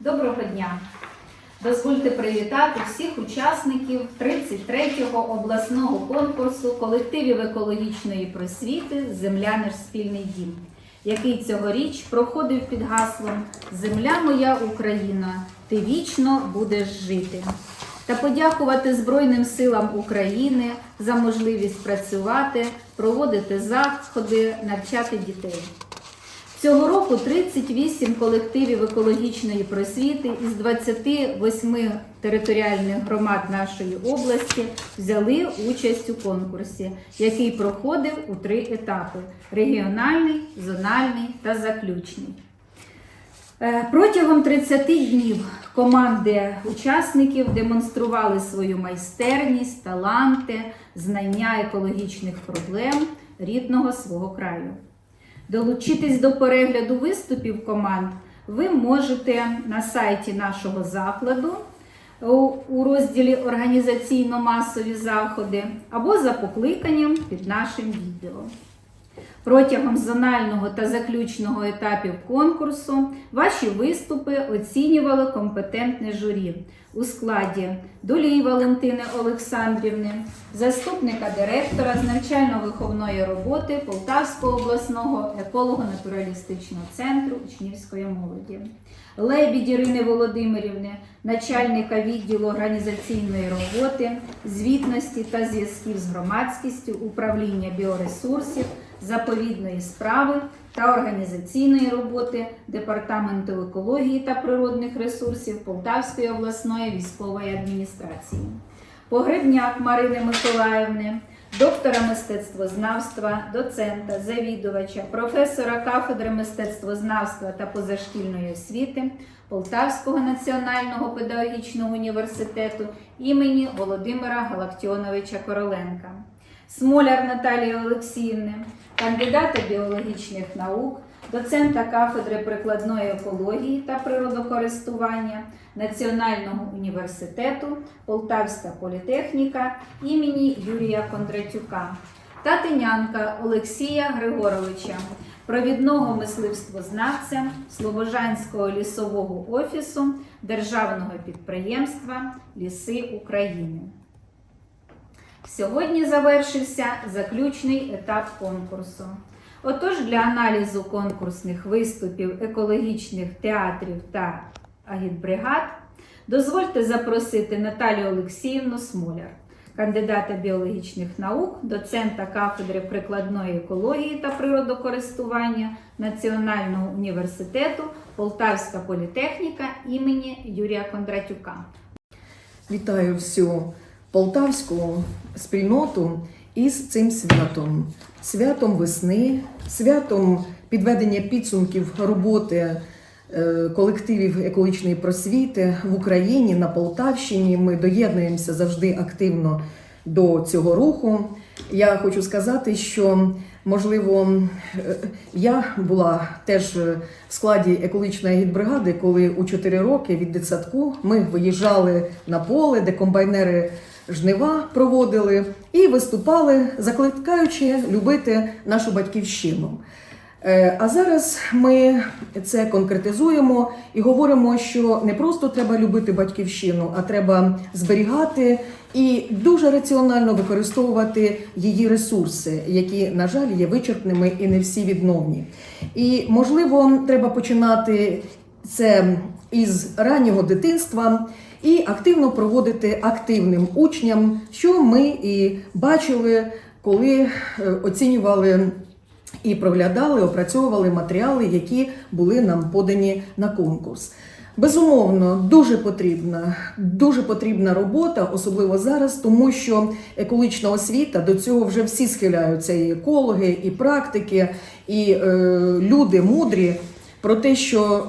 Доброго дня! Дозвольте привітати всіх учасників 33-го обласного конкурсу колективів екологічної просвіти Земля наш спільний дім, який цьогоріч проходив під гаслом Земля моя Україна, ти вічно будеш жити. Та подякувати Збройним силам України за можливість працювати, проводити заходи, навчати дітей. Цього року 38 колективів екологічної просвіти із 28 територіальних громад нашої області взяли участь у конкурсі, який проходив у три етапи: регіональний, зональний та заключний. Е, Протягом 30 днів команди учасників демонстрували свою майстерність, таланти, знання екологічних проблем рідного свого краю. Долучитись до перегляду виступів команд ви можете на сайті нашого закладу у- розділі Організаційно-масові заходи або за покликанням під нашим відео. Протягом зонального та заключного етапів конкурсу ваші виступи оцінювало компетентне журі. У складі Долій Валентини Олександрівни, заступника директора з навчально-виховної роботи Полтавського обласного еколого-натуралістичного центру учнівської молоді, Лебідь Ірини Володимирівни, начальника відділу організаційної роботи, звітності та зв'язків з громадськістю управління біоресурсів заповідної справи та організаційної роботи Департаменту екології та природних ресурсів Полтавської обласної військової адміністрації, Погребняк Марини Миколаївни, доктора мистецтвознавства, доцента, завідувача, професора кафедри мистецтвознавства та позашкільної освіти Полтавського національного педагогічного університету імені Володимира Галактіоновича Короленка. Смоляр Наталії Олексіївни, кандидата біологічних наук, доцента кафедри прикладної екології та природокористування Національного університету Полтавська політехніка імені Юрія Кондратюка та тинянка Олексія Григоровича, провідного мисливствознавця Слобожанського лісового офісу Державного підприємства Ліси України. Сьогодні завершився заключний етап конкурсу. Отож, для аналізу конкурсних виступів екологічних театрів та агітбригад дозвольте запросити Наталію Олексіївну Смоляр, кандидата біологічних наук, доцента кафедри прикладної екології та природокористування Національного університету Полтавська політехніка імені Юрія Кондратюка. Вітаю всю полтавську спільноту із цим святом, святом весни, святом підведення підсумків роботи е, колективів екологічної просвіти в Україні на Полтавщині. Ми доєднуємося завжди активно до цього руху. Я хочу сказати, що можливо е, я була теж в складі екологічної гідбригади, коли у 4 роки від дитсадку ми виїжджали на поле, де комбайнери жнива проводили і виступали, закликаючи любити нашу батьківщину. Е, А зараз ми це конкретизуємо і говоримо, що не просто треба любити батьківщину, а треба зберігати і дуже раціонально використовувати її ресурси, які, на жаль, є вичерпними і не всі відновні. І можливо, треба починати це із раннього дитинства. І активно проводити активним учням, що ми і бачили, коли е, оцінювали і проглядали, опрацьовували матеріали, які були нам подані на конкурс. Безумовно, дуже потрібна, дуже потрібна робота, особливо зараз, тому що екологічна освіта до цього вже всі схиляються: і екологи, і практики, і е, люди мудрі про те, що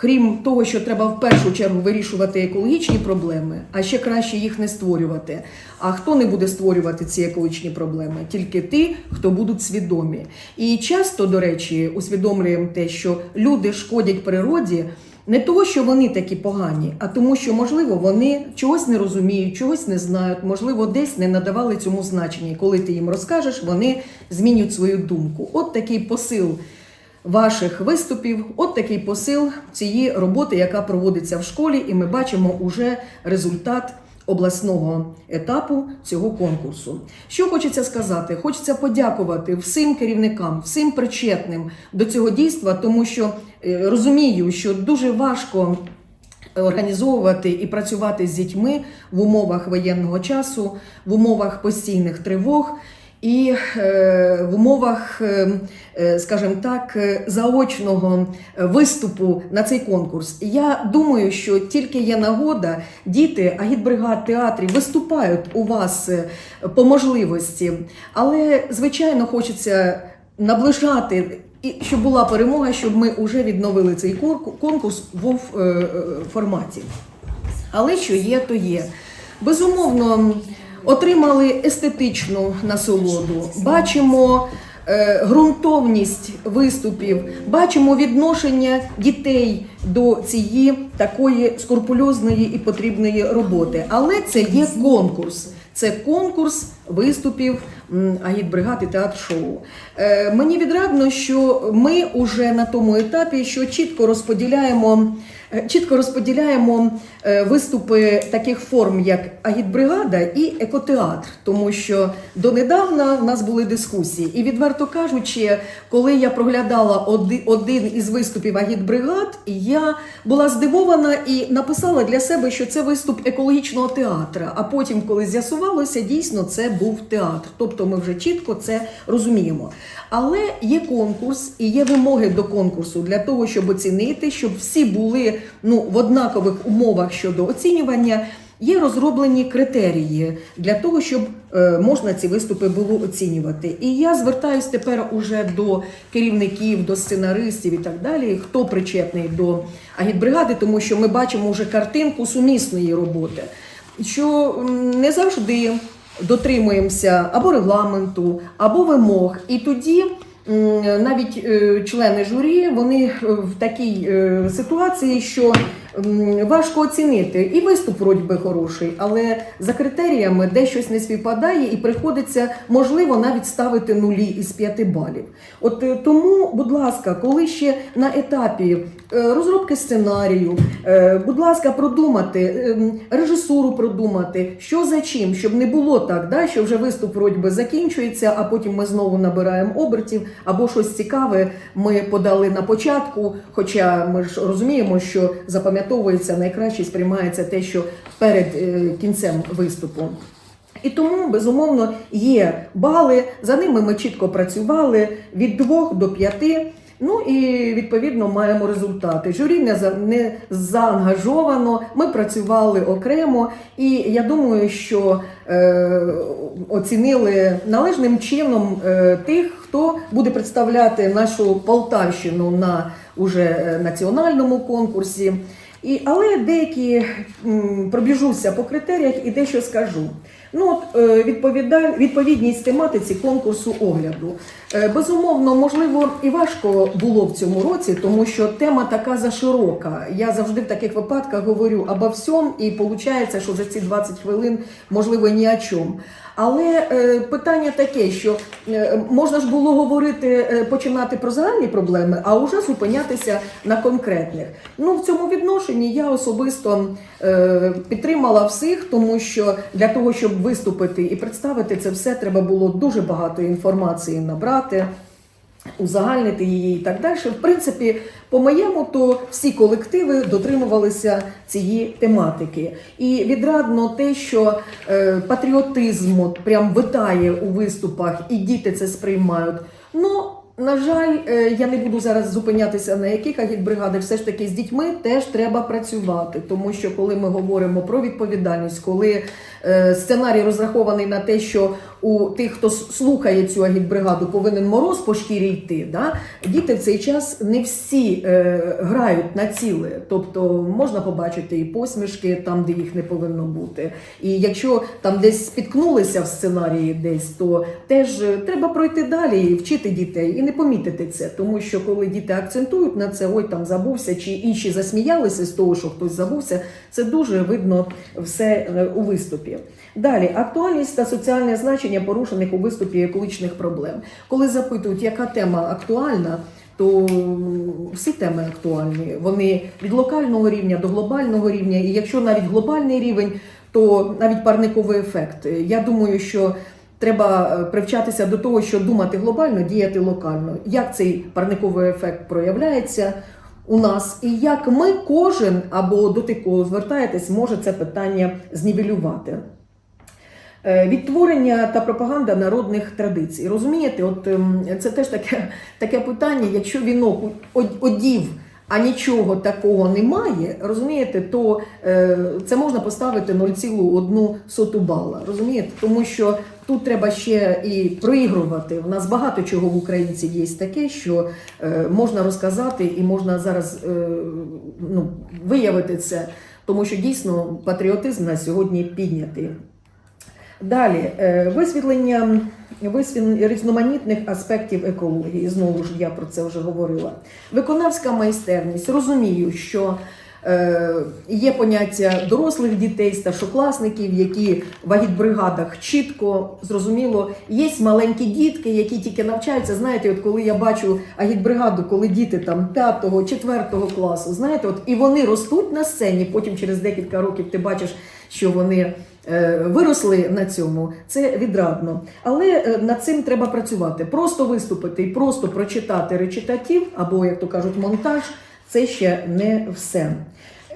крім того, що треба в першу чергу вирішувати екологічні проблеми, а ще краще їх не створювати. А хто не буде створювати ці екологічні проблеми? Тільки ті, хто будуть свідомі. І часто, до речі, усвідомлюємо те, що люди шкодять природі. Не того, що вони такі погані, а тому, що, можливо, вони чогось не розуміють, чогось не знають, можливо, десь не надавали цьому значення. І коли ти їм розкажеш, вони змінюють свою думку. От такий посил ваших виступів. От такий посил цієї роботи, яка проводиться в школі, і ми бачимо уже результат обласного етапу цього конкурсу. Що хочеться сказати? Хочеться подякувати всім керівникам, всім причетним до цього дійства, тому що е, розумію, що дуже важко організовувати і працювати з дітьми в умовах воєнного часу, в умовах постійних тривог. І е, в умовах, е, е, скажімо так, заочного виступу на цей конкурс. Я думаю, що тільки є нагода, діти агітбригад театрів виступають у вас по можливості, але звичайно хочеться наближати. І щоб була перемога, щоб ми вже відновили цей конкурс в форматі. Але що є, то є. Безумовно, отримали естетичну насолоду. Бачимо е, ґрунтовність виступів, бачимо відношення дітей до цієї такої скрупульозної і потрібної роботи. Але це є конкурс. Це конкурс виступів м, агітбригад і театр-шоу. Е, мені відрадно, що ми вже на тому етапі, що чітко розподіляємо. Е, Чітко розподіляємо е, виступи таких форм, як агітбригада і екотеатр, тому що донедавна в нас були дискусії. І відверто кажучи, коли я проглядала оди- один із виступів агітбригад, я була здивована і написала для себе, що це виступ екологічного театра. А потім, коли з'ясувалося, дійсно це був театр. Тобто ми вже чітко це розуміємо. Але є конкурс і є вимоги до конкурсу для того, щоб оцінити, щоб всі були ну, в однакових умовах щодо оцінювання. Є розроблені критерії для того, щоб е, можна ці виступи було оцінювати. І я звертаюсь тепер уже до керівників, до сценаристів і так далі, хто причетний до агітбригади, тому що ми бачимо вже картинку сумісної роботи, що не завжди дотримуємося або регламенту, або вимог. І тоді навіть е, члени журі вони е, в такій е, ситуації, що важко оцінити. І виступ вроді би хороший, але за критеріями де щось не співпадає, і приходиться, можливо, навіть ставити нулі із п'яти балів. От тому, будь ласка, коли ще на етапі розробки сценарію, е, будь ласка, продумати е, режисуру, продумати, що за чим, щоб не було так, да, що вже виступ вроді би закінчується, а потім ми знову набираємо обертів, або щось цікаве ми подали на початку. Хоча ми ж розуміємо, що запам'ятовується найкраще, сприймається те, що перед е, кінцем виступу. І тому, безумовно, є бали, за ними ми чітко працювали від 2 до 5. Ну і відповідно маємо результати. Журі не, за, не заангажовано, ми працювали окремо, і я думаю, що е, оцінили належним чином е, тих, хто буде представляти нашу Полтавщину на уже е, національному конкурсі. І, але деякі пробіжуся по критеріях і дещо скажу. Ну, от, е, відповіда- відповідність тематиці конкурсу огляду. Е, Безумовно, можливо, і важко було в цьому році, тому що тема така заширока. Я завжди в таких випадках говорю обо всьому, і виходить, що за ці 20 хвилин можливо ні о чому. Але е, питання таке, що е, можна ж було говорити, е, починати про загальні проблеми, а вже зупинятися на конкретних. Ну в цьому відношенні я особисто підтримала всіх, тому що для того, щоб виступити і представити це все, треба було дуже багато інформації набрати. Узагальнити її і так далі. В принципі, по моєму, то всі колективи дотримувалися цієї тематики. І відрадно те, що е, патріотизм от прям витає у виступах, і діти це сприймають. Ну, на жаль, е, я не буду зараз зупинятися на яких агітбригади, все ж таки з дітьми теж треба працювати, тому що коли ми говоримо про відповідальність, коли сценарій розрахований на те, що у тих, хто слухає цю агітбригаду, повинен мороз по шкірі йти. Да? Діти в цей час не всі е, грають на ціле. Тобто можна побачити і посмішки там, де їх не повинно бути. І якщо там десь спіткнулися в сценарії, десь, то теж е, треба пройти далі і вчити дітей і не помітити це. Тому що коли діти акцентують на це, ой, там забувся, чи інші засміялися з того, що хтось забувся, це дуже видно все е, у виступі. Далі актуальність та соціальне значення порушених у виступі екологічних проблем. Коли запитують, яка тема актуальна, то всі теми актуальні. Вони від локального рівня до глобального рівня. І якщо навіть глобальний рівень, то навіть парниковий ефект. Я думаю, що треба е, привчатися до того, що думати глобально, діяти локально. Як цей парниковий ефект проявляється у нас, і як ми, кожен або до кого звертаєтесь, може це питання знівелювати. Е, Відтворення та пропаганда народних традицій. Розумієте, от ем, це теж таке, таке питання. Якщо вінок одів, а нічого такого немає, розумієте, то е, це можна поставити 0,1 соту бала. Розумієте, тому що тут треба ще і проігрувати. У нас багато чого в українців є таке, що е, можна розказати і можна зараз е, ну, виявити це, тому що дійсно патріотизм на сьогодні піднятий. Далі е, висвітлення висвітлення різноманітних аспектів екології. Знову ж я про це вже говорила. Виконавська майстерність. Розумію, що е, є поняття дорослих дітей, старшокласників, які в агітбригадах чітко зрозуміло. Є маленькі дітки, які тільки навчаються. Знаєте, от коли я бачу агітбригаду, коли діти там 5-го, 4-го класу, знаєте, от і вони ростуть на сцені. Потім через декілька років ти бачиш, що вони виросли на цьому, це відрадно. Але е, над цим треба працювати. Просто виступити і просто прочитати речитатів, або, як то кажуть, монтаж це ще не все.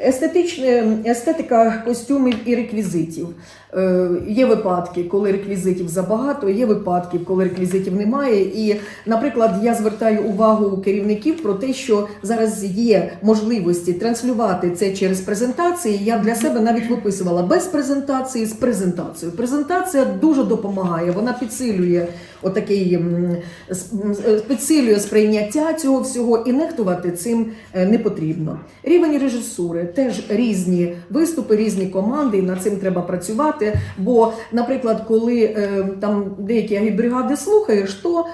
Естетичне, естетика костюмів і реквізитів. Е, є випадки, коли реквізитів забагато, є випадки, коли реквізитів немає. І, наприклад, я звертаю увагу керівників про те, що зараз є можливості транслювати це через презентації. Я для себе навіть виписувала без презентації з презентацією. Презентація дуже допомагає, вона підсилює отакий е, підсилює сприйняття цього всього, і нехтувати цим е, не потрібно. Рівень режисури теж різні виступи, різні команди, і над цим треба працювати. Бо, наприклад, коли е, там деякі агітбригади слухаєш, то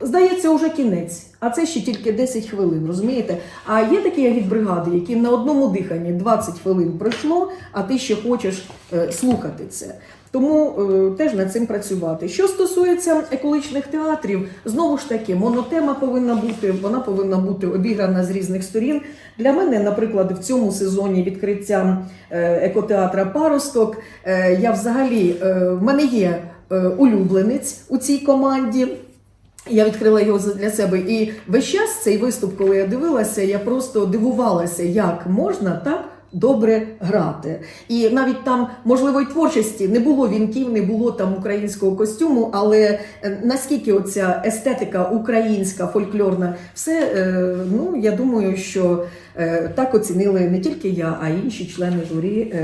здається вже кінець. А це ще тільки 10 хвилин, розумієте? А є такі агітбригади, які на одному диханні 20 хвилин пройшло, а ти ще хочеш е, слухати це. Тому е, теж над цим працювати. Що стосується екологічних театрів, знову ж таки, монотема повинна бути, вона повинна бути обіграна з різних сторін. Для мене, наприклад, в цьому сезоні відкриття е, екотеатра Паросток, е, я взагалі е, в мене є е, улюбленець у цій команді. Я відкрила його для себе. І весь час цей виступ, коли я дивилася, я просто дивувалася, як можна так. Добре грати, і навіть там можливо й творчості не було вінків, не було там українського костюму. Але е, наскільки оця естетика українська, фольклорна, все е, ну я думаю, що е, так оцінили не тільки я, а й інші члени журі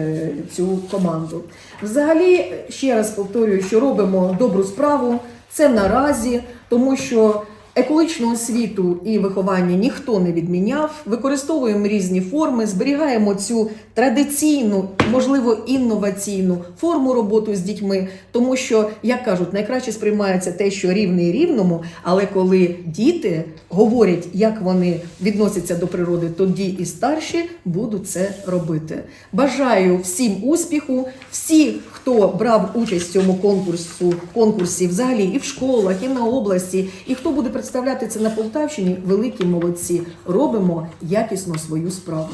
цю команду. Взагалі, ще раз повторюю, що робимо добру справу. Це наразі, тому що екологічну освіту і виховання ніхто не відміняв. Використовуємо різні форми, зберігаємо цю традиційну, можливо, інноваційну форму роботи з дітьми, тому що, як кажуть, найкраще сприймається те, що рівний рівному, але коли діти говорять, як вони відносяться до природи, тоді і старші будуть це робити. Бажаю всім успіху, всі, хто брав участь в цьому конкурсу, конкурсі взагалі і в школах, і на області, і хто буде представляти це на Полтавщині, великі молодці. Робимо якісно свою справу.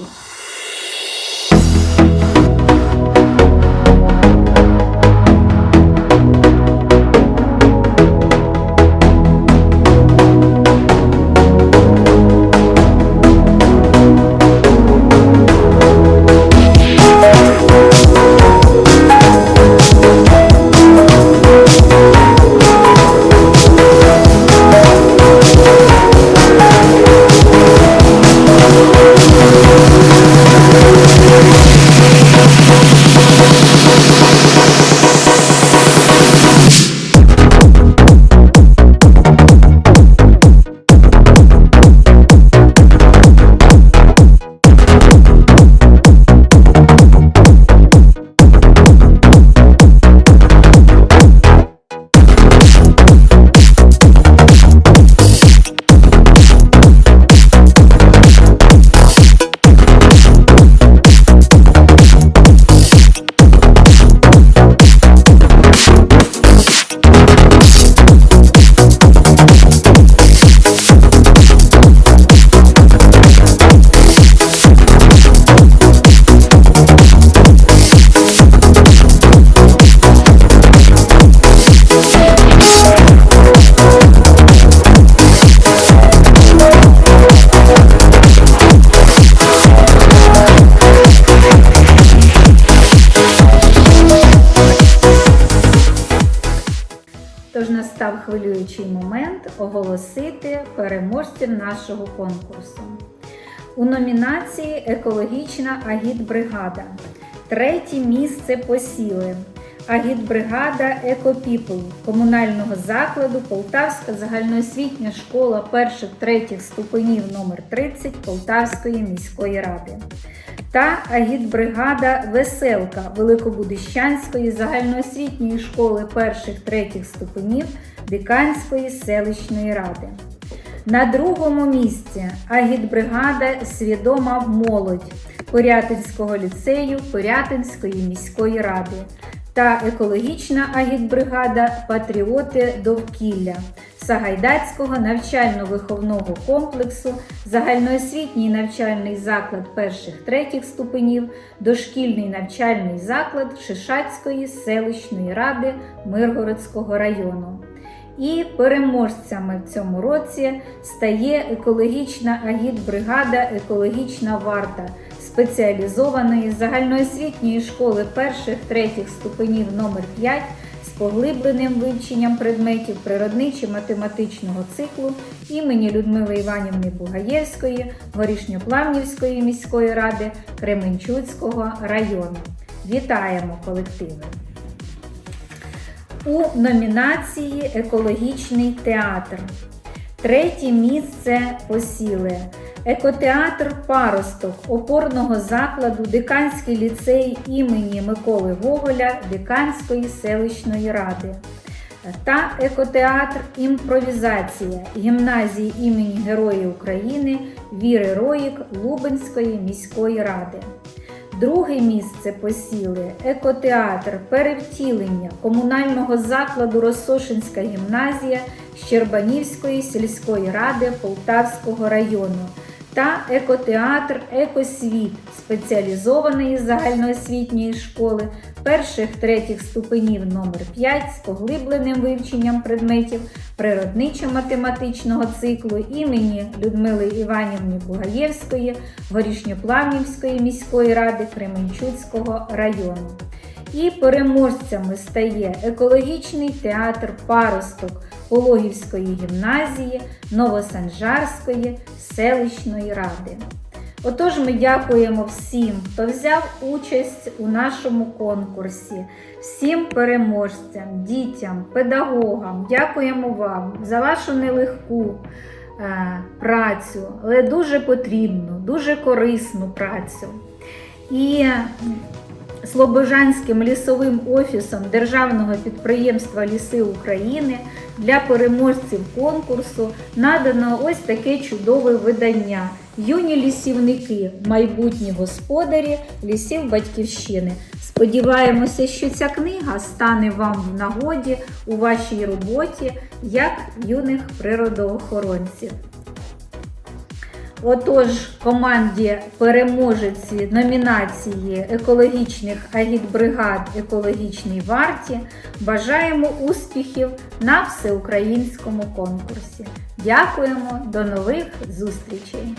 Оголосити переможців нашого конкурсу. У номінації Екологічна агітбригада. Третє місце посіли агітбригада Екопіпл комунального закладу Полтавська загальноосвітня школа перших третіх ступенів номер 30 Полтавської міської ради та агітбригада Веселка Великобудищанської загальноосвітньої школи перших третіх ступенів Диканської селищної ради. На другому місці агітбригада Свідома молодь Порятинського ліцею Порятинської міської ради та екологічна агітбригада Патріоти довкілля Сагайдацького навчально-виховного комплексу, загальноосвітній навчальний заклад перших третіх ступенів, дошкільний навчальний заклад Шишацької селищної ради Миргородського району. І переможцями в цьому році стає екологічна агітбригада Екологічна варта спеціалізованої загальноосвітньої школи перших третіх ступенів номер 5 з поглибленим вивченням предметів природничо-математичного циклу імені Людмили Іванівни Бугаєвської Горішньоплавнівської міської ради Кременчуцького району. Вітаємо колективи! у номінації Екологічний театр. Третє місце посіли Екотеатр Паросток опорного закладу Диканський ліцей імені Миколи Гоголя Диканської селищної ради та екотеатр Імпровізація гімназії імені Героїв України Віри Роїк Лубенської міської ради. Друге місце посіли екотеатр перевтілення комунального закладу Росошинська гімназія Щербанівської сільської ради Полтавського району та екотеатр Екосвіт спеціалізованої загальноосвітньої школи перших третіх ступенів номер 5 з поглибленим вивченням предметів природничо-математичного циклу імені Людмили Іванівни Бугаєвської Горішньоплавнівської міської ради Кременчуцького району. І переможцями стає екологічний театр Паросток Пологівської гімназії Новосанжарської селищної ради. Отож, ми дякуємо всім, хто взяв участь у нашому конкурсі, всім переможцям, дітям, педагогам. Дякуємо вам за вашу нелегку е, працю, але дуже потрібну, дуже корисну працю. І Слобожанським лісовим офісом Державного підприємства Ліси України для переможців конкурсу надано ось таке чудове видання. Юні лісівники, майбутні господарі лісів Батьківщини. Сподіваємося, що ця книга стане вам в нагоді у вашій роботі як юних природоохоронців. Отож, команді переможеці номінації екологічних агітбригад екологічній варті бажаємо успіхів на всеукраїнському конкурсі. Дякуємо, до нових зустрічей!